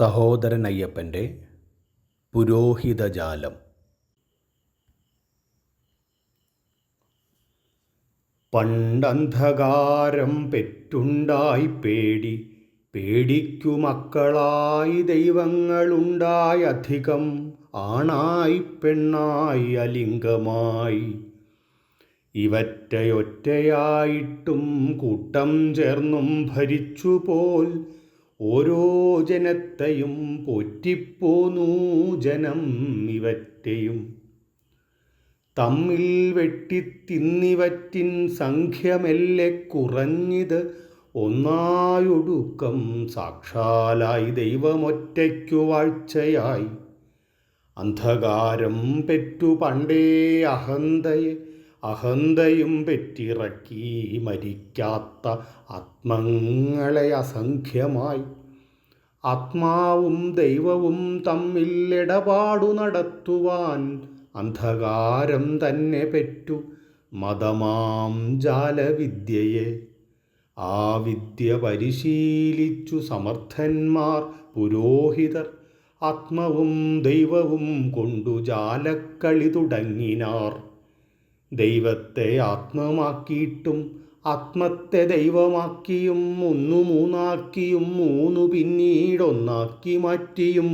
സഹോദരൻ അയ്യപ്പന്റെ പുരോഹിതജാലം. പണ്ടന്ധകാരം പെറ്റുണ്ടായി പേടി പേടിക്കു മക്കളായി ദൈവങ്ങളുണ്ടായി അധികം ആണായി പെണ്ണായി അലിംഗമായി. ഇവറ്റയൊറ്റയായിട്ടും കൂട്ടം ചേർന്നും ഭരിച്ചുപോൽ ഓരോ ജനത്തെയും പോറ്റിപ്പോന്നു ജനം ഇവറ്റയും. തമ്മിൽ വെട്ടിത്തിന്നിവറ്റിൻ സംഖ്യമെല്ലെ കുറഞ്ഞത്? ഒന്നായൊടുക്കം സാക്ഷാലായി ദൈവമൊറ്റയ്ക്കു വാഴ്ചയായി. അന്ധകാരം പെറ്റു പണ്ടേ അഹന്തയെ അഹന്തയും പെറ്റിറക്കി മരിക്കാത്ത ആത്മങ്ങളെ അസംഖ്യമായി. ആത്മാവും ദൈവവും തമ്മിൽ ഇടപാടു നടത്തുവാൻ അന്ധകാരം തന്നെ പെറ്റു. മതമാം ജാലവിദ്യയെ. ആ വിദ്യ പരിശീലിച്ചു സമർത്ഥന്മാർ പുരോഹിതർ. ആത്മവും ദൈവവും കൊണ്ടു ജാലക്കളി തുടങ്ങിനാർ. ദൈവത്തെ ആത്മമാക്കിയിട്ടും ആത്മത്തെ ദൈവമാക്കിയും ഒന്നു മൂന്നാക്കിയും മൂന്നു പിന്നീടൊന്നാക്കി മാറ്റിയും.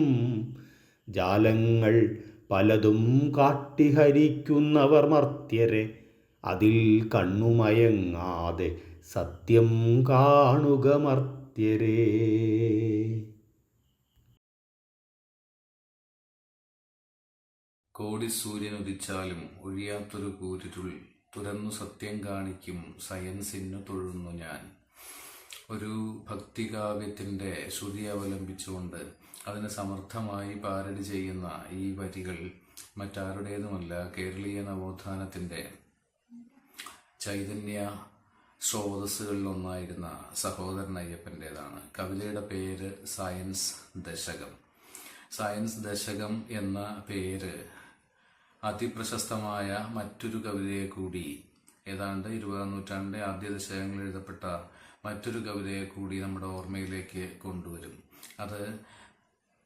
ജാലങ്ങൾ പലതും കാട്ടിഹരിക്കുന്നവർ മർത്യരെ അതിൽ കണ്ണുമയങ്ങാതെ സത്യം കാണുക മർത്യരേ. കോടി സൂര്യൻ ഉദിച്ചാലും ഒഴിയാത്തൊരു കൂരിരുൾ തുറന്നു സത്യം കാണിക്കും സയൻസിനു തൊഴുന്നു ഞാൻ. ഒരു ഭക്തികാവ്യത്തിന്റെ ശ്രുതി അവലംബിച്ചുകൊണ്ട് അതിനെ സമർത്ഥമായി പാരടി ചെയ്യുന്ന ഈ വരികൾ മറ്റാരുടേതുമല്ല കേരളീയ നവോത്ഥാനത്തിന്റെ ചൈതന്യ സ്രോതസ്സുകളിലൊന്നായിരുന്ന സഹോദരൻ അയ്യപ്പന്റേതാണ് കവിതയുടെ പേര് സയൻസ് ദശകം. സയൻസ് ദശകം എന്ന പേര് അതിപ്രശസ്തമായ മറ്റൊരു കവിതയെ കൂടി ഏതാണ്ട് ഇരുപതാം നൂറ്റാണ്ടിന്റെ ആദ്യ ദശകങ്ങളിൽ എഴുതപ്പെട്ട മറ്റൊരു കവിതയെ കൂടി നമ്മുടെ ഓർമ്മയിലേക്ക് കൊണ്ടുവരും. അത്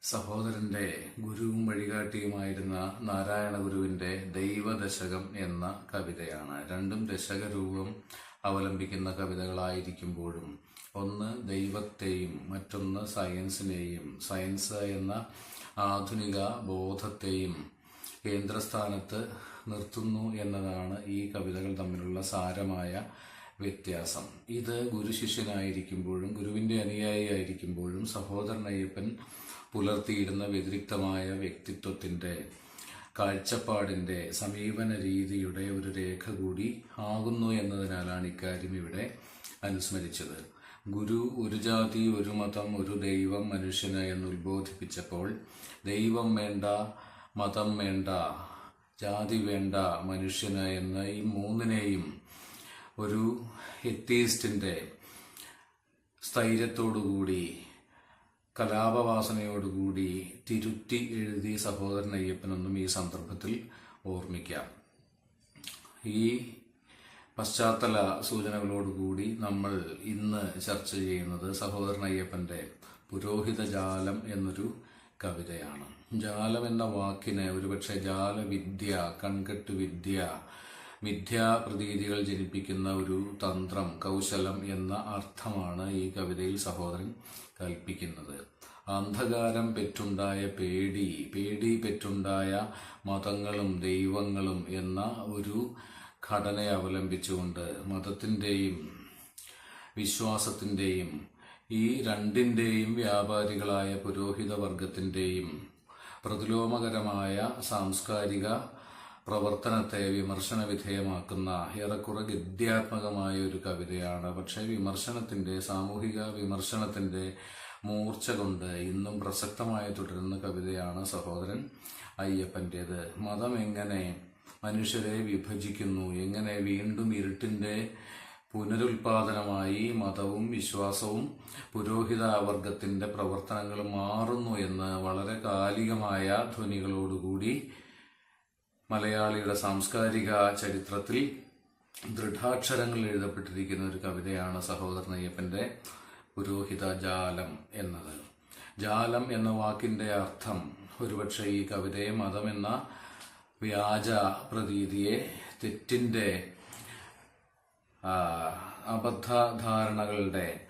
സഹോദരന്റെ ഗുരുവും വഴികാട്ടിയുമായിരുന്ന നാരായണ ഗുരുവിന്റെ ദൈവദശകം എന്ന കവിതയാണ്. രണ്ടും ദശകരൂപം അവലംബിക്കുന്ന കവിതകളായിരിക്കുമ്പോഴും ഒന്ന് ദൈവത്തെയും മറ്റൊന്ന് സയൻസിനെയും സയൻസ് എന്ന ആധുനിക ബോധത്തെയും കേന്ദ്രസ്ഥാനത്ത് നിർത്തുന്നു എന്നതാണ് ഈ കവിതകൾ തമ്മിലുള്ള സാരമായ വ്യത്യാസം. ഇത് ഗുരു ശിഷ്യനായിരിക്കുമ്പോഴും ഗുരുവിന്റെ അനുയായി ആയിരിക്കുമ്പോഴും സഹോദരൻ അയ്യപ്പൻ പുലർത്തിയിരുന്ന വ്യതിരിക്തമായ വ്യക്തിത്വത്തിന്റെ കാഴ്ചപ്പാടിന്റെ സമീപന രീതിയുടെ ഒരു രേഖ കൂടി ആകുന്നു എന്നതിനാലാണ് ഇക്കാര്യം ഇവിടെ അനുസ്മരിച്ചത്. ഗുരു ഒരു ജാതി ഒരു മതം ഒരു ദൈവം മനുഷ്യന് എന്ന് ഉത്ബോധിപ്പിച്ചപ്പോൾ ദൈവം വേണ്ട മതം വേണ്ട ജാതി വേണ്ട മനുഷ്യന് എന്ന ഈ മൂന്നിനെയും ഒരു എത്തീസ്റ്റിന്റെ സ്ഥൈര്യത്തോടുകൂടി കലാപവാസനയോടുകൂടി തിരുത്തി എഴുതി സഹോദരൻ അയ്യപ്പനൊന്നും ഈ സന്ദർഭത്തിൽ ഓർമ്മിക്കാം. ഈ പശ്ചാത്തല സൂചനകളോടുകൂടി നമ്മൾ ഇന്ന് ചർച്ച ചെയ്യുന്നത് സഹോദരൻ അയ്യപ്പന്റെ പുരോഹിത ജാലം എന്നൊരു കവിതയാണ്. ജാലം എന്ന വാക്കിന് ഒരുപക്ഷെ ജാലവിദ്യ കൺകെട്ട് വിദ്യ മിഥ്യാപ്രതീതികൾ ജനിപ്പിക്കുന്ന ഒരു തന്ത്രം കൗശലം എന്ന അർത്ഥമാണ് ഈ കവിതയിൽ സഹോദരൻ കൽപ്പിക്കുന്നത്. അന്ധകാരം പെറ്റുണ്ടായ പേടി പേടി പെറ്റുണ്ടായ മതങ്ങളും ദൈവങ്ങളും എന്ന ഒരു ഘടനയെ അവലംബിച്ചുകൊണ്ട് മതത്തിന്റെയും വിശ്വാസത്തിന്റെയും ഈ രണ്ടിന്റെയും വ്യാപാരികളായ പുരോഹിത വർഗത്തിന്റെയും പ്രതിലോമകരമായ സാംസ്കാരിക പ്രവർത്തനത്തെ വിമർശന വിധേയമാക്കുന്ന ഏറെക്കുറെ ഗദ്യാത്മകമായ ഒരു കവിതയാണ്. പക്ഷേ വിമർശനത്തിന്റെ സാമൂഹിക വിമർശനത്തിന്റെ മൂർച്ച കൊണ്ട് ഇന്നും പ്രസക്തമായി തുടരുന്ന കവിതയാണ് സഹോദരൻ അയ്യപ്പന്റേത് മതം എങ്ങനെ മനുഷ്യരെ വിഭജിക്കുന്നു? എങ്ങനെ വീണ്ടും ഇരുട്ടിന്റെ പുനരുൽപാദനമായി മതവും വിശ്വാസവും പുരോഹിത വർഗത്തിന്റെ പ്രവർത്തനങ്ങൾ മാറുന്നു എന്ന് വളരെ കാലികമായ ധ്വനികളോടുകൂടി മലയാളിയുടെ സാംസ്കാരിക ചരിത്രത്തിൽ ദൃഢാക്ഷരങ്ങളിൽ എഴുതപ്പെട്ടിരിക്കുന്ന ഒരു കവിതയാണ് സഹോദരൻ അയ്യപ്പന്റെ പുരോഹിത ജാലം എന്നത്. ജാലം എന്ന വാക്കിന്റെ അർത്ഥം ഒരുപക്ഷെ ഈ കവിതയെ എന്ന വ്യാജ പ്രതീതിയെ തെറ്റിന്റെ അബദ്ധധാരണകളുടെ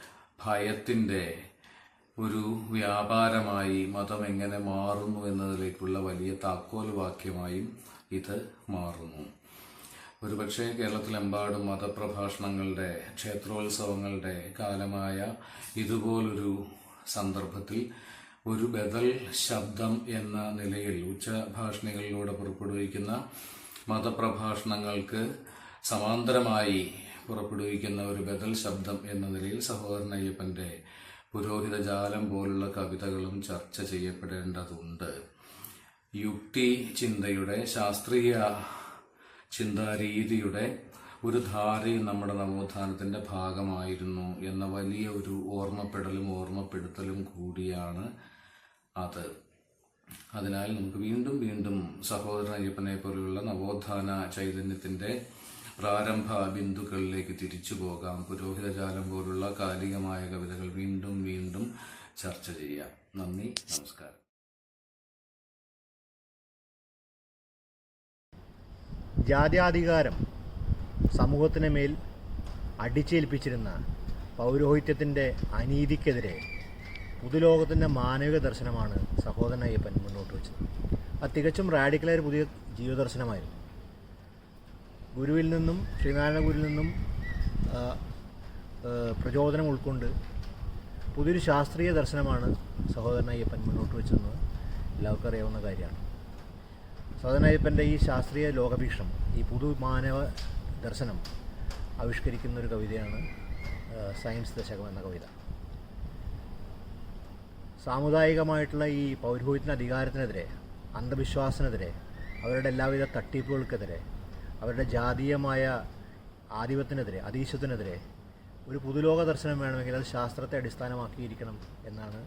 ഭയത്തിന്റെ ഒരു വ്യാപാരമായി മതം എങ്ങനെ മാറുന്നു എന്നതിലേക്കുള്ള വലിയ താക്കോൽ വാക്യമായും ഇത് മാറുന്നു. ഒരുപക്ഷെ കേരളത്തിലെമ്പാടും മതപ്രഭാഷണങ്ങളുടെ ക്ഷേത്രോത്സവങ്ങളുടെ കാലമായ ഇതുപോലൊരു സന്ദർഭത്തിൽ ഒരു ബദൽ ശബ്ദം എന്ന നിലയിൽ ഉച്ചഭാഷണികളിലൂടെ പുറപ്പെടുവിക്കുന്ന മതപ്രഭാഷണങ്ങൾക്ക് സമാന്തരമായി പുറപ്പെടുവിക്കുന്ന ഒരു ബദൽ ശബ്ദം എന്ന നിലയിൽ സഹോദരൻ അയ്യപ്പന്റെ പുരോഹിത ജാലം പോലുള്ള കവിതകളും ചർച്ച ചെയ്യപ്പെടേണ്ടതുണ്ട്. യുക്തി ചിന്തയുടെ ശാസ്ത്രീയ ചിന്താരീതിയുടെ ഒരു ധാരയും നമ്മുടെ നവോത്ഥാനത്തിന്റെ ഭാഗമായിരുന്നു എന്ന വലിയ ഒരു ഓർമ്മപ്പെടലും ഓർമ്മപ്പെടുത്തലും കൂടിയാണ് അത്. അതിനാൽ നമുക്ക് വീണ്ടും വീണ്ടും സഹോദരൻ അയ്യപ്പനെ പോലെയുള്ള നവോത്ഥാന ചൈതന്യത്തിന്റെ പ്രാരംഭ ബിന്ദുക്കളിലേക്ക് തിരിച്ചു പോകാം പുരോഹിതജാലം പോലുള്ള കാലികമായ കവിതകൾ വീണ്ടും വീണ്ടും ചർച്ച ചെയ്യാം. നന്ദി നമസ്കാരം. ജാത്യാധികാരം സമൂഹത്തിന് മേൽ അടിച്ചേൽപ്പിച്ചിരുന്ന പൗരോഹിത്യത്തിന്റെ അനീതിക്കെതിരെ പുതുലോകത്തിന്റെ മാനവിക ദർശനമാണ് സഹോദരൻ അയ്യപ്പൻ മുന്നോട്ട് വെച്ചത് അത് തികച്ചും റാഡിക്കലായ പുതിയ ജീവദർശനമായിരുന്നു. ഗുരുവിൽ നിന്നും ശ്രീനാരായണ ഗുരുവിൽ നിന്നും പ്രചോദനം ഉൾക്കൊണ്ട് പുതിയൊരു ശാസ്ത്രീയ ദർശനമാണ് സഹോദരൻ അയ്യപ്പൻ മുന്നോട്ട് വെച്ചെന്ന് എല്ലാവർക്കും അറിയാവുന്ന കാര്യമാണ്. സഹോദരൻ അയ്യപ്പന്റെ ഈ ശാസ്ത്രീയ ലോകവീക്ഷണം ഈ പുതു മാനവ ദർശനം ആവിഷ്കരിക്കുന്ന ഒരു കവിതയാണ് സയൻസ് ദശകം എന്ന കവിത. സാമുദായികമായിട്ടുള്ള ഈ പൗരോഹിത്യ അധികാരത്തിനെതിരെ അന്ധവിശ്വാസത്തിനെതിരെ അവരുടെ എല്ലാവിധ തട്ടിപ്പുകൾക്കെതിരെ അവരുടെ ജാതീയമായ ആധിപത്യത്തിനെതിരെ അതീശത്തിനെതിരെ ഒരു പുതുലോക ദർശനം വേണമെങ്കിൽ അത് ശാസ്ത്രത്തെ അടിസ്ഥാനമാക്കിയിരിക്കണം എന്നാണ്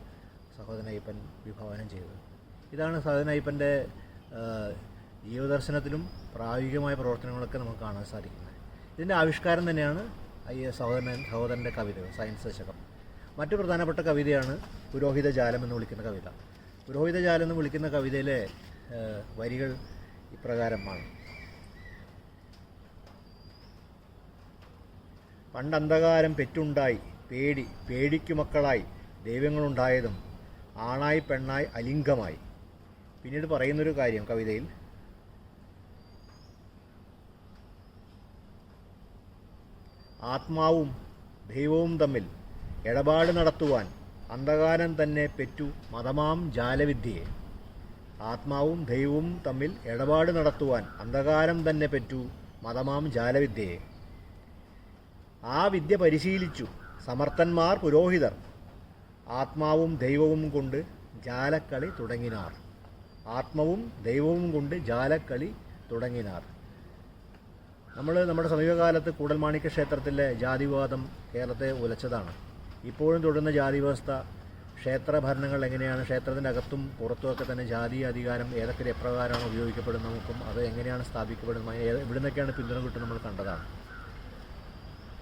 സഹോദരൻ അയ്യപ്പൻ വിഭാവനം ചെയ്തത്. ഇതാണ് സഹോദരൻ അയ്യപ്പന്റെ ജീവദർശനത്തിലും പ്രായോഗികമായ പ്രവർത്തനങ്ങളൊക്കെ നമുക്ക് കാണാൻ സാധിക്കുന്നത്. ഇതിന്റെ ആവിഷ്കാരം തന്നെയാണ് ഈ സഹോദരൻ സഹോദരന്റെ കവിതകൾ സയൻസ് ദശകം. മറ്റു പ്രധാനപ്പെട്ട കവിതയാണ് പുരോഹിത ജാലം എന്ന് വിളിക്കുന്ന കവിത. പുരോഹിത ജാലം എന്ന് വിളിക്കുന്ന കവിതയിലെ വരികൾ ഇപ്രകാരമാണ്. പണ്ട് അന്ധകാരം പെറ്റുണ്ടായി. പേടി പേടിക്കു മക്കളായി ദൈവങ്ങളുണ്ടായതും ആണായി പെണ്ണായി അലിംഗമായി. പിന്നീട് പറയുന്നൊരു കാര്യം കവിതയിൽ. ആത്മാവും ദൈവവും തമ്മിൽ ഇടപാട് നടത്തുവാൻ അന്ധകാരം തന്നെ പെറ്റു മതമാം ജാലവിദ്യയെ. ആത്മാവും ദൈവവും തമ്മിൽ ഇടപാട് നടത്തുവാൻ അന്ധകാരം തന്നെ പെറ്റു മതമാം ജാലവിദ്യയെ. ആ വിദ്യ പരിശീലിച്ചു സമർത്ഥന്മാർ പുരോഹിതർ. ആത്മാവും ദൈവവും കൊണ്ട് ജാലക്കളി തുടങ്ങിനാർ. ആത്മാവും ദൈവവും കൊണ്ട് ജാലക്കളി തുടങ്ങിനാർ. നമ്മൾ നമ്മുടെ സമീപകാലത്ത് കൂടൽമാണിക്യ ക്ഷേത്രത്തിലെ ജാതിവാദം കേരളത്തെ ഉലച്ചതാണ്. ഇപ്പോഴും തുടരുന്ന ജാതി വ്യവസ്ഥ ക്ഷേത്ര ഭരണങ്ങൾ എങ്ങനെയാണ് ക്ഷേത്രത്തിന്റെ അകത്തും പുറത്തുമൊക്കെ തന്നെ ജാതി അധികാരം ഏതൊക്കെ എപ്രകാരമാണ് ഉപയോഗിക്കപ്പെടുന്നതും അത് എങ്ങനെയാണ് സ്ഥാപിക്കപ്പെടുന്നത് എവിടെ പിന്തുണ കിട്ടുന്നത് നമ്മൾ കണ്ടതാണ്.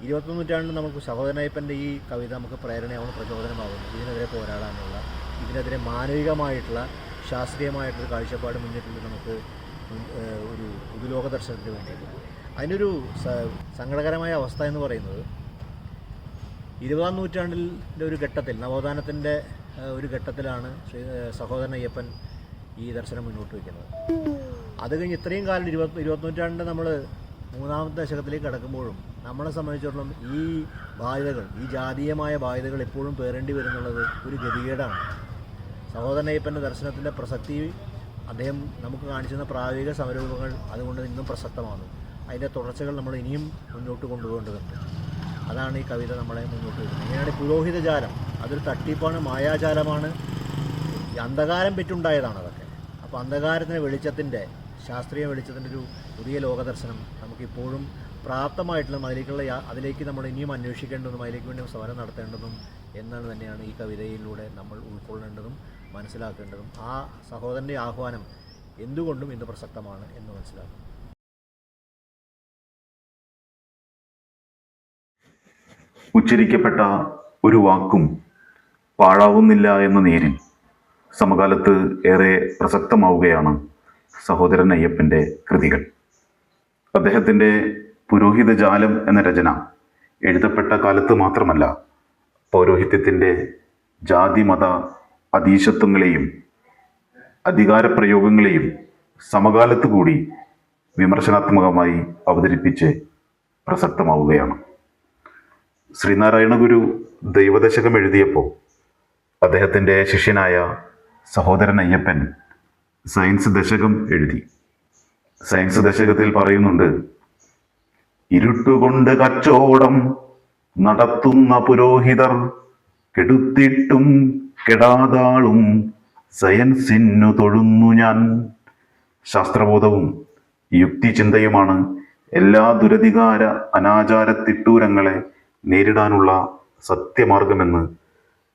ഇരുപത്തൊന്ന് നൂറ്റാണ്ടിൽ നമുക്ക് സഹോദരനയ്യപ്പന്റെ ഈ കവിത നമുക്ക് പ്രേരണയാവുന്ന പ്രചോദനമാകുന്നു ഇതിനെതിരെ പോരാടാനുള്ള ഇതിനെതിരെ മാനവികമായിട്ടുള്ള ശാസ്ത്രീയമായിട്ടുള്ള കാഴ്ചപ്പാട് മുന്നിട്ടുണ്ട് നമുക്ക് ഒരു പുതുലോക ദർശനത്തിന് വേണ്ടിയിട്ട്. അതിനൊരു സങ്കടകരമായ അവസ്ഥ എന്ന് പറയുന്നത് ഇരുപതാം നൂറ്റാണ്ടിന്റെ ഒരു ഘട്ടത്തിൽ നവോത്ഥാനത്തിന്റെ ഒരു ഘട്ടത്തിലാണ് ശ്രീ സഹോദരൻ അയ്യപ്പൻ ഈ ദർശനം മുന്നോട്ട് വയ്ക്കുന്നത്. അത് കഴിഞ്ഞ് ഇത്രയും കാലം ഇരുപത് ഇരുപത്തി നൂറ്റാണ്ട് നമ്മൾ മൂന്നാമത്തെ ദശകത്തിലേക്ക് കടക്കുമ്പോഴും നമ്മളെ സംബന്ധിച്ചിടത്തോളം ഈ ബാധ്യതകൾ ഈ ജാതീയമായ ബാധ്യതകൾ എപ്പോഴും പേരേണ്ടി വരുന്നുള്ളത് ഒരു ഗതികേടാണ്. സഹോദരനയ്യപ്പന്റെ ദർശനത്തിന്റെ പ്രസക്തി അദ്ദേഹം നമുക്ക് കാണിച്ചിരുന്ന പ്രായോഗിക സമരൂപങ്ങൾ അതുകൊണ്ട് ഇന്നും പ്രസക്തമാണ്. അതിന്റെ തുടർച്ചകൾ നമ്മൾ ഇനിയും മുന്നോട്ട് കൊണ്ടുപോകേണ്ടതുണ്ട്. അതാണ് ഈ കവിത നമ്മളെ മുന്നോട്ട് വരുന്നത് ഇങ്ങനെയാണ് പുരോഹിത ജാലം. അതൊരു തട്ടിപ്പാണ് മായാജാലമാണ്. അന്ധകാരം പെറ്റുണ്ടായതാണ് അതൊക്കെ. അപ്പോൾ അന്ധകാരത്തിന്റെ വെളിച്ചത്തിന്റെ ശാസ്ത്രീയ വെളിച്ചത്തിന്റെ ഒരു പുതിയ ലോകദർശനം നമുക്കിപ്പോഴും പ്രാപ്തമായിട്ടുള്ള അതിലേക്കുള്ള അതിലേക്ക് നമ്മൾ ഇനിയും അന്വേഷിക്കേണ്ടതും അതിലേക്ക് വേണ്ടി സമരം നടത്തേണ്ടതും എന്നാണ് തന്നെയാണ് ഈ കവിതയിലൂടെ നമ്മൾ ഉൾക്കൊള്ളേണ്ടതും മനസ്സിലാക്കേണ്ടതും. ആ സഹോദരന്റെ ആഹ്വാനം എന്തുകൊണ്ടും ഇന്ന് പ്രസക്തമാണ് എന്ന് മനസ്സിലാക്കും. ഉച്ചരിക്കപ്പെട്ട ഒരു വാക്കും പാഴാവുന്നില്ല എന്ന നേരിൽ സമകാലത്ത് ഏറെ പ്രസക്തമാവുകയാണ് സഹോദരൻ അയ്യപ്പന്റെ കൃതികൾ. അദ്ദേഹത്തിന്റെ പുരോഹിത ജാലം എന്ന രചന. എഴുതപ്പെട്ട കാലത്ത് മാത്രമല്ല പൗരോഹിത്യത്തിന്റെ ജാതി മത അതീശത്വങ്ങളെയും അധികാരപ്രയോഗങ്ങളെയും സമകാലത്ത് കൂടി വിമർശനാത്മകമായി അവതരിപ്പിച്ച് പ്രസക്തമാവുകയാണ്. ശ്രീനാരായണ ഗുരു ദൈവദശകം എഴുതിയപ്പോൾ അദ്ദേഹത്തിന്റെ ശിഷ്യനായ സഹോദരൻ അയ്യപ്പൻ സയൻസ് ദശകം എഴുതി. സയൻസ് ദശകത്തിൽ പറയുന്നുണ്ട് ഇരുട്ടുകൊണ്ട് കച്ചോടം നടത്തുന്ന പുരോഹിതർ കെടുത്തിട്ടും കെടാതാളും സയൻസിനു തൊഴുന്നു ഞാൻ. ശാസ്ത്രബോധവും യുക്തിചിന്തയുമാണ് എല്ലാ ദുരധികാര അനാചാര തിട്ടൂരങ്ങളെ നേരിടാനുള്ള സത്യമാർഗമെന്ന്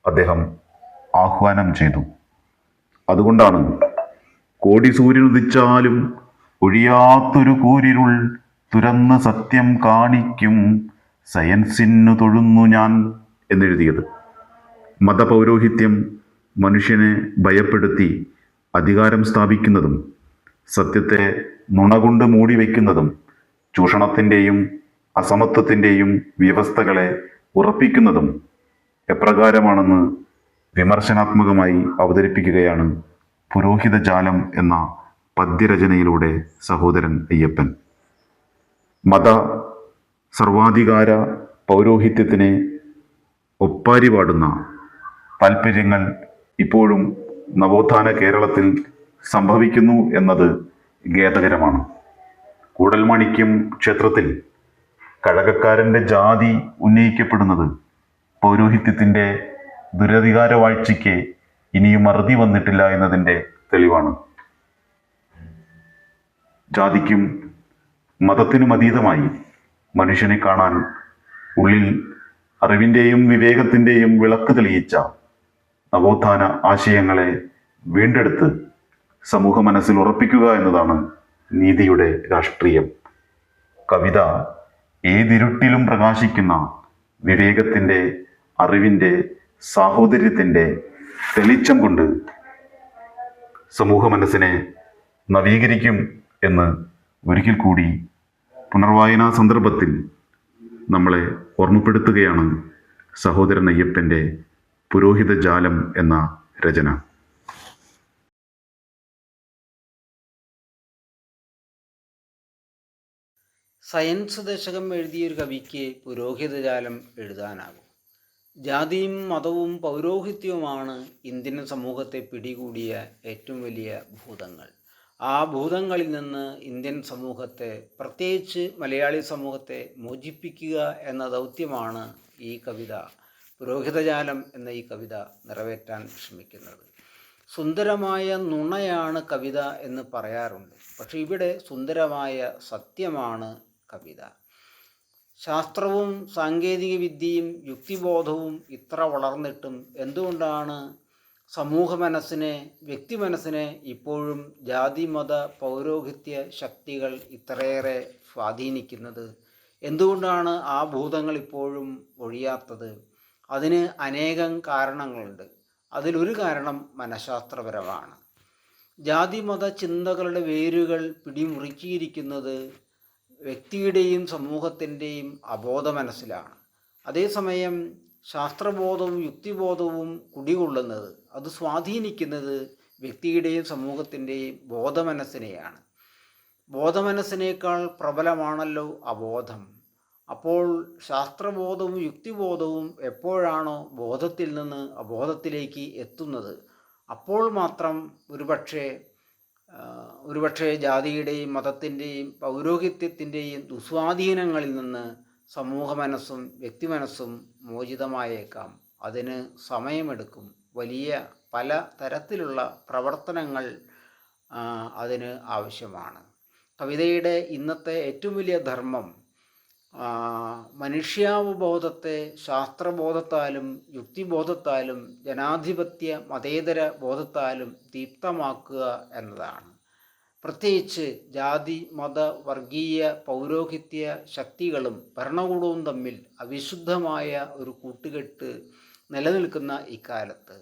അദ്ദേഹം ആഹ്വാനം ചെയ്തു. അതുകൊണ്ടാണ് കോടി സൂര്യനുദിച്ചാലും ഒഴിയാത്തൊരു കൂരിരുൾ തുറന്ന് സത്യം കാണിക്കും. സയൻസിനു തൊഴുന്നു ഞാൻ എന്നെഴുതിയത്. മതപൗരോഹിത്യം മനുഷ്യനെ ഭയപ്പെടുത്തി അധികാരം സ്ഥാപിക്കുന്നതും സത്യത്തെ നുണ കൊണ്ട് മൂടി വയ്ക്കുന്നതും ചൂഷണത്തിന്റെയും അസമത്വത്തിന്റെയും വ്യവസ്ഥകളെ ഉറപ്പിക്കുന്നതും എപ്രകാരമാണെന്ന് വിമർശനാത്മകമായി അവതരിപ്പിക്കുകയാണ് പുരോഹിതജാലം എന്ന പദ്യരചനയിലൂടെ സഹോദരൻ അയ്യപ്പൻ. മത സർവാധികാര പൗരോഹിത്യത്തിനെ ഒപ്പാരി പാടുന്ന താല്പര്യങ്ങൾ ഇപ്പോഴും നവോത്ഥാന കേരളത്തിൽ സംഭവിക്കുന്നു എന്നത് ഖേദകരമാണ്. കൂടൽമാണിക്യം ക്ഷേത്രത്തിൽ കഴകക്കാരന്റെ ജാതി ഉന്നയിക്കപ്പെടുന്നത് പൗരോഹിത്യത്തിന്റെ ദുരധികാര വാഴ്ചയ്ക്ക് ഇനിയും അറുതി വന്നിട്ടില്ല എന്നതിന്റെ തെളിവാണ്. ജാതിക്കും മതത്തിനും അതീതമായി. മനുഷ്യനെ കാണാൻ ഉള്ളിൽ അറിവിന്റെയും വിവേകത്തിന്റെയും വിളക്ക് തെളിയിച്ച നവോത്ഥാന ആശയങ്ങളെ വീണ്ടെടുത്ത് സമൂഹ മനസ്സിൽ ഉറപ്പിക്കുക എന്നതാണ് നീതിയുടെ രാഷ്ട്രീയം. കവിത ഏതിരുട്ടിലും പ്രകാശിക്കുന്ന വിവേകത്തിന്റെ അറിവിന്റെ സാഹോദര്യത്തിന്റെ തെളിച്ചം കൊണ്ട് സമൂഹ മനസ്സിനെ നവീകരിക്കും എന്ന് ഒരിക്കൽ കൂടി പുനർവായനാ സന്ദർഭത്തിൽ നമ്മളെ ഓർമ്മപ്പെടുത്തുകയാണ് സഹോദരൻ അയ്യപ്പന്റെ പുരോഹിത ജാലം എന്ന രചന. സയൻസ് ദശകം എഴുതിയൊരു കവിക്ക് പുരോഹിതജാലം എഴുതാനാകും. ജാതിയും മതവും പൗരോഹിത്യവുമാണ് ഇന്ത്യൻ സമൂഹത്തെ പിടികൂടിയ ഏറ്റവും വലിയ ഭൂതങ്ങൾ. ആ ഭൂതങ്ങളിൽ നിന്ന് ഇന്ത്യൻ സമൂഹത്തെ പ്രത്യേകിച്ച് മലയാളി സമൂഹത്തെ മോചിപ്പിക്കുക എന്ന ദൗത്യമാണ് ഈ കവിത പുരോഹിതജാലം എന്ന ഈ കവിത നിറവേറ്റാൻ ശ്രമിക്കുന്നത്. സുന്ദരമായ നുണയാണ് കവിത എന്ന് പറയാറുണ്ട്. പക്ഷേ ഇവിടെ സുന്ദരമായ സത്യമാണ് കവിത. ശാസ്ത്രവും സാങ്കേതിക വിദ്യയും യുക്തിബോധവും ഇത്ര വളർന്നിട്ടും എന്തുകൊണ്ടാണ് സമൂഹ മനസ്സിനെ വ്യക്തി മനസ്സിനെ ഇപ്പോഴും ജാതി മത പൗരോഹിത്യ ശക്തികൾ ഇത്രയേറെ സ്വാധീനിക്കുന്നത്. എന്തുകൊണ്ടാണ് ആ ഭൂതങ്ങൾ ഇപ്പോഴും ഒഴിയാത്തത്? അതിന് അനേകം കാരണങ്ങളുണ്ട്. അതിലൊരു കാരണം മനഃശാസ്ത്രപരമാണ്. ജാതി മത ചിന്തകളുടെ വേരുകൾ പിടിമുറുക്കിയിരിക്കുന്നത് വ്യക്തിയുടെയും സമൂഹത്തിന്റെയും അബോധ മനസ്സിലാണ്. അതേസമയം ശാസ്ത്രബോധവും യുക്തിബോധവും കുടികൊള്ളുന്നത് അത് സ്വാധീനിക്കുന്നത് വ്യക്തിയുടെയും സമൂഹത്തിന്റെയും ബോധമനസ്സിനെയാണ്. ബോധമനസ്സിനേക്കാൾ പ്രബലമാണല്ലോ അബോധം. അപ്പോൾ ശാസ്ത്രബോധവും യുക്തിബോധവും എപ്പോഴാണോ ബോധത്തിൽ നിന്ന് അബോധത്തിലേക്ക് എത്തുന്നത്? അപ്പോൾ മാത്രം ഒരുപക്ഷെ ഒരുപക്ഷെ ജാതിയുടെയും മതത്തിന്റെയും പൗരോഹിത്യത്തിന്റെയും ദുസ്വാധീനങ്ങളിൽ നിന്ന് സമൂഹ മനസ്സും വ്യക്തി മനസ്സും മോചിതമായേക്കാം. അതിന് സമയമെടുക്കും. വലിയ പല തരത്തിലുള്ള പ്രവർത്തനങ്ങൾ അതിന് ആവശ്യമാണ്. കവിതയുടെ ഇന്നത്തെ ഏറ്റവും വലിയ ധർമ്മം മനുഷ്യാവബോധത്തെ ശാസ്ത്രബോധത്താലും യുക്തിബോധത്താലും ജനാധിപത്യ മതേതര ബോധത്താലും ദീപ്തമാക്കുക എന്നതാണ്. പ്രത്യേകിച്ച് ജാതി മത വർഗീയ പൗരോഹിത്യ ശക്തികളും ഭരണകൂടവും തമ്മിൽ അവിശുദ്ധമായ ഒരു കൂട്ടുകെട്ട് നിലനിൽക്കുന്ന ഇക്കാലത്ത്.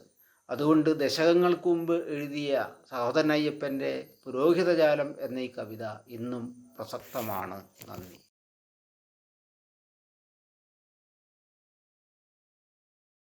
അതുകൊണ്ട് ദശകങ്ങൾക്ക് മുമ്പ് എഴുതിയ സഹോദരൻ അയ്യപ്പന്റെ പുരോഹിതജാലം എന്ന ഈ കവിത ഇന്നും പ്രസക്തമാണ്. നന്ദി.